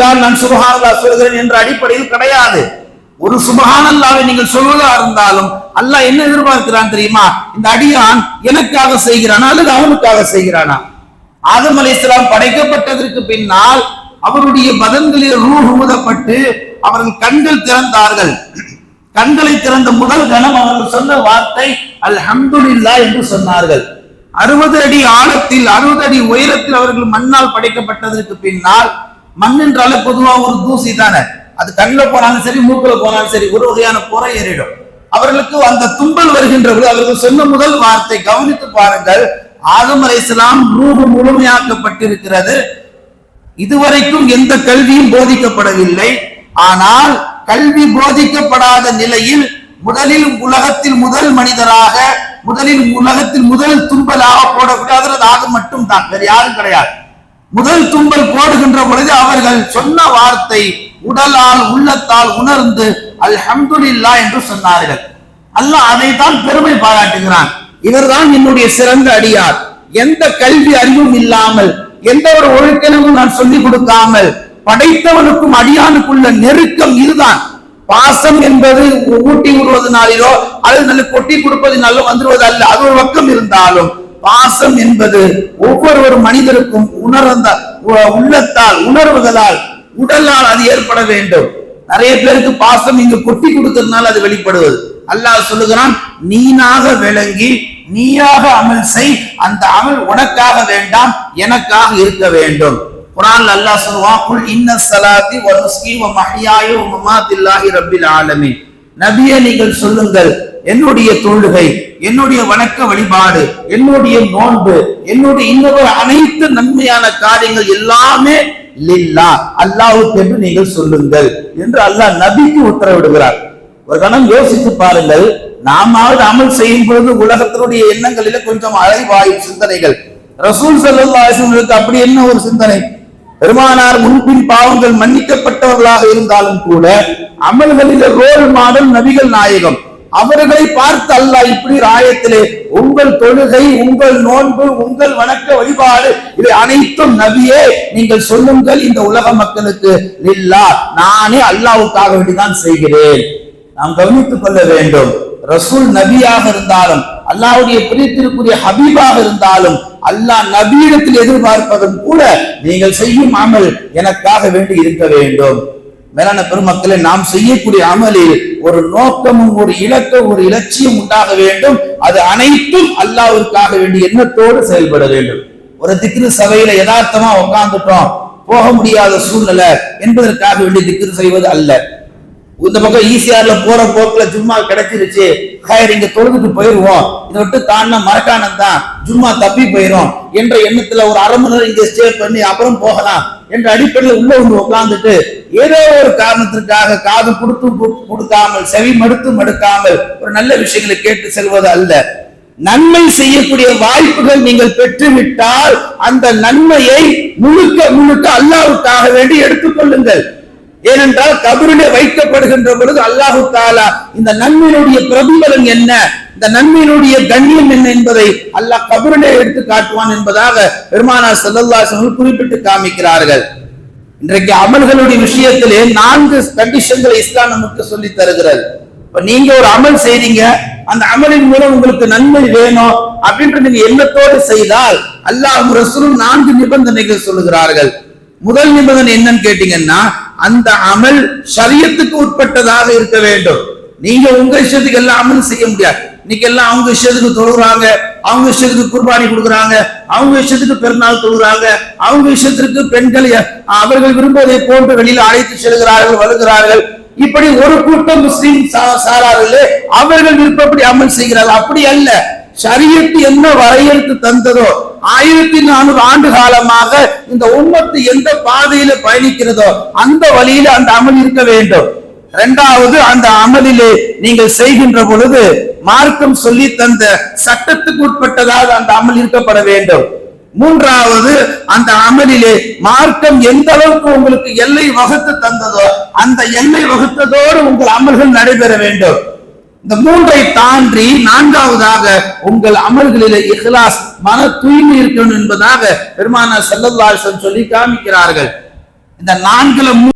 நான் சுபஹானல்லா சொல்கிறேன் என்ற அடிப்படையில் கிடையாது. ஒரு சுபஹானல்லாவை நீங்கள் சொல்வதா இருந்தாலும் அல்லாஹ் என்ன எதிர்பார்க்கிறான் தெரியுமா? இந்த அடியான் எனக்காக செய்கிறானா? அல்லது அவனுக்காக செய்கிறானா? ஆதம் அலி இஸ்லாம் படைக்கப்பட்டதற்கு பின்னால் அவருடைய பதன்களில் ரூஹ் ஊதப்பட்டு அவர்கள் கண்கள் திறந்தார்கள். கண்களை திறந்த முதல் கணம் அவர்கள் சொன்ன வார்த்தை அல்ஹம்துலில்லாஹ் என்று சொன்னார்கள். அறுபது அடி ஆழத்தில் அறுபது அடி உயரத்தில் அவர்கள் மண்ணால் படைக்கப்பட்டதற்கு பின்னால் மண் என்றாலே பொதுவா ஒரு தூசி தானே? அது கண்ணில் போனாலும் சரி மூக்கில் போனாலும் சரி ஒரு வகையான புற ஏறிடும். அவர்களுக்கு அந்த தும்பல் வருகின்றது அவர்கள் சொன்ன முதல் வார்த்தை கவனித்து பாருங்கள் ஆதம் இஸ்லாம் நூறு முழுமையாக்கப்பட்டிருக்கிறது. இதுவரைக்கும் எந்த கல்வியும் போதிக்கப்படவில்லை. ஆனால் கல்வி போதிக்கப்படாத நிலையில் முதலில் உலகத்தில் முதல் மனிதராக முதலில் உலகத்தில் முதல் தும்பலாக போடக்கூடாது. ஆக மட்டும் தான் வேறு யாரும் கிடையாது. முதல் தும்பல் போடுகின்ற பொழுது அவர்கள் சொன்ன வார்த்தை உடலால் உள்ளத்தால் உணர்ந்து அல்ஹம்துல்லா என்று சொன்னார்கள். அல்லாஹ் அதைத்தான் பெருமை பாராட்டுகிறான். இவர்தான் என்னுடைய சிறந்த அடியார். எந்த கல்வி அறிவும் இல்லாமல் எந்த ஒரு ஒழுக்கமும் நான் சொல்லிக் கொடுக்காமல் படைத்தவனுக்கும் அடியானுக்குள்ள நெருக்கம் இதுதான். பாசம் என்பது ஊட்டி விடுவதனாலோ அல்லது நல்ல கொட்டி கொடுப்பதனாலோ வந்துடுவது அல்ல அது ஒரு பக்கம் இருந்தாலும் பாசம் என்பது ஒவ்வொரு மனிதருக்கும் உணர்ந்த உள்ளத்தால் உணர்வுகளால் உடலால் அது ஏற்பட வேண்டும். நிறைய பேருக்கு பாசம் இங்கு கொட்டி கொடுக்கறதுனால அது வெளிப்படுவது. அல்லாஹ் சொல்லுகிறான் நீனாக விளங்கி நீயாக அமல் செய். அந்த அமல் உனக்காக வேண்டாம் எனக்காக இருக்க வேண்டும். குரான் அல்லாஹ் சொல்லுவான் குல் இன்ன சலாத்தி வ நுஸ்கி வ மஹ்யாய வ மமாத்தில்லாஹி ரப்பில் ஆலமீன். நபியே நீங்கள் சொல்லுங்கள் என்னுடைய தொழுகை என்னுடைய வணக்க வழிபாடு என்னுடைய நோன்பு என்னுடைய இன்னொரு அனைத்து நன்மையான காரியங்கள் எல்லாமே லில்லா. அல்லாஹ்வுக்கு என்று நீங்கள் சொல்லுங்கள் என்று அல்லாஹ் நபிக்கு உத்தரவிடுகிறார். ஒரு கணம் யோசித்து பாருங்கள் நாமாவது அமல் செய்யும் பொழுது உலகத்தினுடைய எண்ணங்களில கொஞ்சம் அலைவாயும் சிந்தனைகள். ரசூல் ஸல்லல்லாஹு அப்படி என்ன ஒரு சிந்தனை? பெருமானார் முன்பின் பாவங்கள் மன்னிக்கப்பட்டவர்களாக இருந்தாலும் கூட அமல்களில ரோல் மாடல் நபிகள் நாயகம். அவர்களை பார்த்து அல்லாஹ் இப்படி ராயத்திலே உங்கள் தொழுகை உங்கள் நோன்பு உங்கள் வணக்க வழிபாடு இவை அனைத்தும் நபியே நீங்கள் சொல்லுங்கள் இந்த உலக மக்களுக்கு இல்லா நானே அல்லாவுக்காக வேண்டிதான் செய்கிறேன். நாம் கவனித்துக் கொள்ள வேண்டும் ரசூல் நபியாக இருந்தாலும் அல்லாவுடைய பிரியத்திற்குரிய ஹபீபாக இருந்தாலும் அல்லாஹ் நபியிடத்தில் எதிர்பார்ப்பதும் கூட நீங்கள் செய்யும் அமல் எனக்காக வேண்டி இருக்க வேண்டும். மேலான பெருமக்களை நாம் செய்யக்கூடிய அமலில் ஒரு நோக்கமும் ஒரு இலக்கம் ஒரு இலட்சியம் உண்டாக வேண்டும். அது அனைத்தும் அல்லாவிற்காக வேண்டிய எண்ணத்தோடு செயல்பட வேண்டும். ஒரு திக்ரு சபையில யதார்த்தமா உட்கார்ந்துட்டோம் போக முடியாத சூழ்நிலை என்பதற்காக வேண்டி திக்ரு செய்வது அல்ல. இந்த பக்கம் ஈசிஆர்ல போற போக்குல ஜும்மா கிடைச்சிருச்சு. ஹயர் இங்க தொழுதுட்டு போயிருவோம். இதை விட்டு தாண்டினா மரக்கானம் தான். ஜும்மா தப்பி போயிரும். என்ற எண்ணத்துல ஒரு அரை மணி நேரம் இங்க ஸ்டே பண்ணி அப்புறம் போகலாம். என்ற அடிப்படையில் உள்ள ஒன்று உட்கார்ந்துட்டு ஏதோ ஒரு காரணத்திற்காக காது கொடுத்து கொடுக்காமல் செவி மடுத்து மடுக்காமல் ஒரு நல்ல விஷயங்களை கேட்டு செல்வது அல்ல. நன்மை செய்யக்கூடிய வாய்ப்புகள் நீங்கள் பெற்றுவிட்டால் அந்த நன்மையை முழுக்க முழுக்க அல்லாவுக்காக வேண்டி எடுத்துக்கொள்ளுங்கள் ஏனென்றால் கபருடைய வைக்கப்படுகின்ற பொழுது அல்லாஹு தாலா இந்த நன்மையினுடைய பிரதிபலன் என்ன? இந்த நன்மையினுடைய கண்ணியம் என்ன என்பதை அல்லாஹ் கபருடைய எடுத்து காட்டுவான் என்பதாக பெருமானார் செல்லல்லா குறிப்பிட்டு காமிக்கிறார்கள். இன்றைக்கு அமல்களுடைய விஷயத்திலே நான்கு கண்டிஷன்களை இஸ்லாம் நமக்கு சொல்லி தருகிறது. இப்ப நீங்க ஒரு அமல் செய்றீங்க அந்த அமலின் மூலம் உங்களுக்கு நன்மை வேணும் அப்படின்ற நீங்க எண்ணத்தோடு செய்தால் அல்லாஹ் ரசூலும் நான்கு நிபந்தனைகள் சொல்லுகிறார்கள். முதல் நிபந்தனை என்னன்னு கேட்டீங்கன்னா அந்த அமல் சரியத்துக்கு உட்பட்டதாக இருக்க வேண்டும். நீங்க உங்க இஷ்டத்துக்கு எல்லாம் அமல் செய்ய முடியாது. இன்னைக்கு எல்லாம் அவங்க இஷ்டத்துக்கு தொழுகிறாங்க அவங்க இஷ்டத்துக்கு குர்பானி கொடுக்குறாங்க. அவங்க இஷ்டத்துக்கு பெருநாள் தொழுகிறாங்க அவங்க இஷ்டத்திற்கு பெண்கள் அவர்கள் விரும்புவதை போன்று வெளியில் அழைத்து செல்கிறார்கள் வருகிறார்கள். இப்படி ஒரு கூட்டம் முஸ்லீம் சா- அவர்கள் விருப்பப்படி அமல் செய்கிறார்கள். அப்படி அல்ல. சரியத்து என்ன வரையறுத்து தந்ததோ ஆயிரத்தி நானூறு ஆண்டு காலமாக இந்த உம்மத்து எந்த பாதையில பயணிக்கிறதோ அந்த வழியில அந்த அமல் இருக்க வேண்டும். இரண்டாவது அந்த அமலிலே நீங்கள் செய்கின்ற பொழுது மார்க்கம் சொல்லி தந்த சட்டத்துக்கு உட்பட்டதாக அந்த அமல் இருக்கப்பட வேண்டும். மூன்றாவது அந்த அமலிலே மார்க்கம் எந்த அளவுக்கு உங்களுக்கு எல்லை வகுத்து தந்ததோ அந்த எல்லை வகுத்ததோடு உங்கள் அமல்கள் நடைபெற வேண்டும். இந்த மூன்றை தாண்டி நான்காவதாக உங்கள் அமல்களிலே இஹ்லாஸ் மன தூய்மை இருக்கணும் என்பதாக பெருமானார் செல்லல்லாசன் சொல்லி காமிக்கிறார்கள். இந்த நான்குல